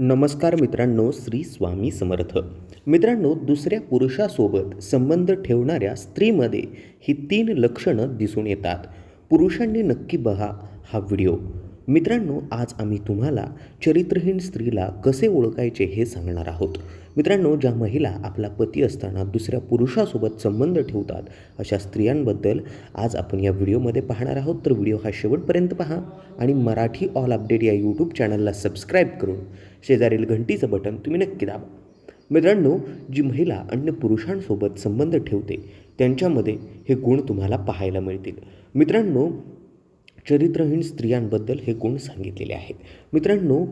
नमस्कार मित्रांनो श्री स्वामी समर्थ. मित्रांनो दुसऱ्या पुरुषासोबत संबंध ठेवणाऱ्या स्त्रीमध्ये ही तीन लक्षणं दिसून येतात. पुरुषांनी नक्की बघा हा व्हिडिओ. मित्रांनो आज आम्ही तुम्हाला चरित्रहीन स्त्रीला कसे ओळखायचे हे सांगणार आहोत. मित्रांनो ज्या महिला आपला पती असताना दुसऱ्या पुरुषासोबत संबंध ठेवतात अशा स्त्रियांबद्दल आज आपण या व्हिडिओमध्ये पाहणार आहोत. तर व्हिडिओ हा शेवटपर्यंत पहा आणि मराठी ऑल अपडेट या यूट्यूब चॅनलला सबस्क्राईब करून शेजारील घंटीचं बटन तुम्ही नक्की दाबा. मित्रांनो जी महिला अन्य पुरुषांसोबत संबंध ठेवते त्यांच्यामध्ये हे गुण तुम्हाला पाहायला मिळतील. मित्रांनो चरित्रहीन स्त्रियांबद्दल हे गुण सांगितलेले आहेत मित्रांनो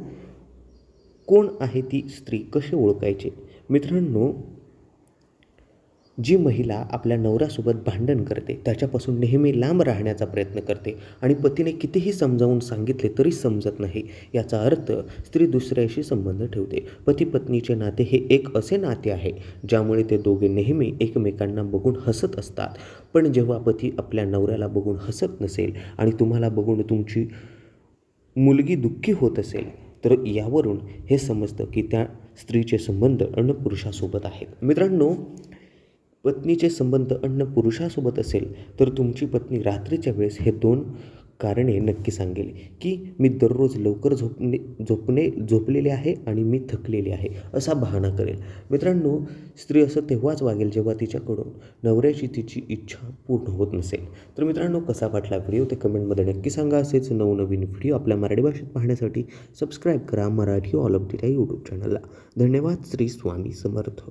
कोण आहे ती स्त्री? कसे ओळखायचे? मित्रांनो जी महिला आपल्या नवऱ्यासोबत भांडण करते त्याच्यापासून नेहमी लांब राहण्याचा प्रयत्न करते आणि पतीने कितीही समजावून सांगितले तरी समजत नाही याचा अर्थ स्त्री दुसऱ्याशी संबंध ठेवते. पती पत्नीचे नाते हे एक असे नाते आहे ज्यामुळे ते दोघे नेहमी एकमेकांना बघून हसत असतात. पण जेव्हा पती आपल्या नवऱ्याला बघून हसत नसेल आणि तुम्हाला बघून तुमची मुलगी दुःखी होत असेल तर यावरून हे समजतं की त्या स्त्रीचे संबंध अन्न पुरुषासोबत आहेत. मित्रांनो पत्नीचे संबंध अन्न पुरुषासोबत असेल तर तुमची पत्नी रात्रीच्या वेळेस हे दोन कारणे नक्की सांगेल की मी दररोज लवकर झोपणे झोपणे झोपलेले आहे आणि मी थकलेले आहे असा बहाणा करेल. मित्रांनो स्त्री असं तेव्हाच वागेल जेव्हा तिच्याकडून नवऱ्याची तिची इच्छा पूर्ण होत नसेल. तर मित्रांनो कसा वाटला व्हिडिओ ते कमेंटमध्ये नक्की सांगा. असेच नवनवीन व्हिडिओ आपल्या मराठी भाषेत पाहण्यासाठी सबस्क्राईब करा मराठी ऑल ऑफ या यूट्यूब चॅनलला धन्यवाद. श्री स्वामी समर्थ.